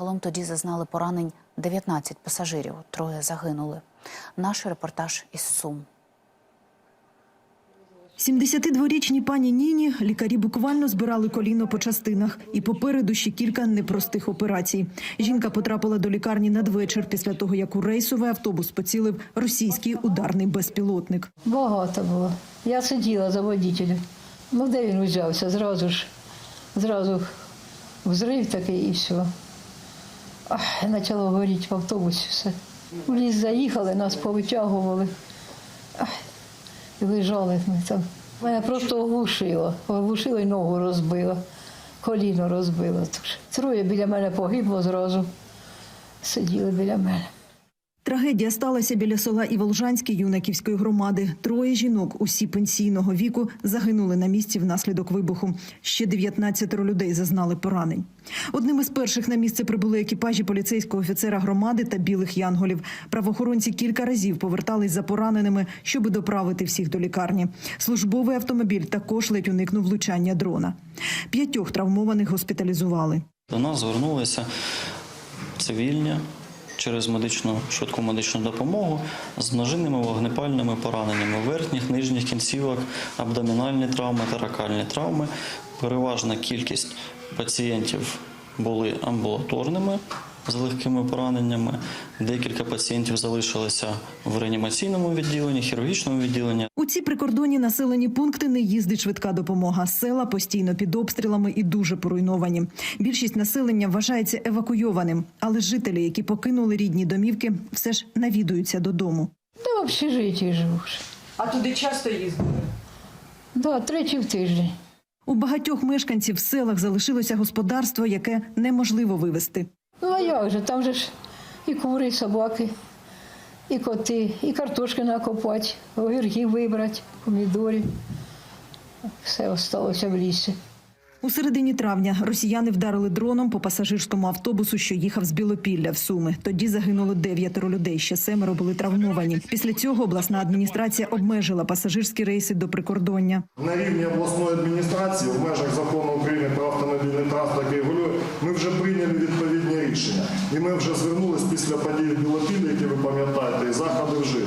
Загалом тоді зазнали поранень 19 пасажирів, троє загинули. Наш репортаж із Сум. 72-річній пані Ніні лікарі буквально збирали коліно по частинах, і попереду ще кілька непростих операцій. Жінка потрапила до лікарні надвечір після того, як у рейсовий автобус поцілив російський ударний безпілотник. Багато було. Я сиділа за водителем. Ну, де він взявся? Зразу ж, зразу взрив такий і все. Почало горіти в автобусі все. В ліс заїхали, нас повитягували. І лежали ми там. Мене просто оглушило. Оглушило і ногу розбило, коліно розбило. Троє біля мене погибло зразу. Сиділи біля мене. Трагедія сталася біля села Іволжанське юнаківської громади. Троє жінок, усі пенсійного віку, загинули на місці внаслідок вибуху. Ще 19 людей зазнали поранень. Одним із перших на місце прибули екіпажі поліцейського офіцера громади та білих янголів. Правоохоронці кілька разів повертались за пораненими, щоб доправити всіх до лікарні. Службовий автомобіль також ледь уникнув влучання дрона. П'ятьох травмованих госпіталізували. До нас звернулися цивільні через медичну швидку медичну допомогу з множинними вогнепальними пораненнями верхніх, нижніх кінцівок, абдомінальні травми та ракальні травми. Переважна кількість пацієнтів були амбулаторними з легкими пораненнями. Декілька пацієнтів залишилися в реанімаційному відділенні, хірургічному відділенні. У ці прикордонні населені пункти не їздить швидка допомога. Села постійно під обстрілами і дуже поруйновані. Більшість населення вважається евакуйованим, але жителі, які покинули рідні домівки, все ж навідуються додому. Та в общежитті живу. ж. А туди часто їздили? Да, тричі в тиждень. У багатьох мешканців в селах залишилося господарство, яке неможливо вивезти. Ну а як же? Там же ж і кури, і собаки, і коти, і картошки накопати, огірків вибрати, помідорів. Все осталося в лісі. У середині травня росіяни вдарили дроном по пасажирському автобусу, що їхав з Білопілля в Суми. Тоді загинуло дев'ятеро людей. Ще семеро були травмовані. Після цього обласна адміністрація обмежила пасажирські рейси до прикордоння. На рівні обласної адміністрації в межах закону України про автомобільний транспорт, ми вже прийняли відповідні рішення. І ми вже звернулись після подій в які ви пам'ятаєте, і заходи вжили.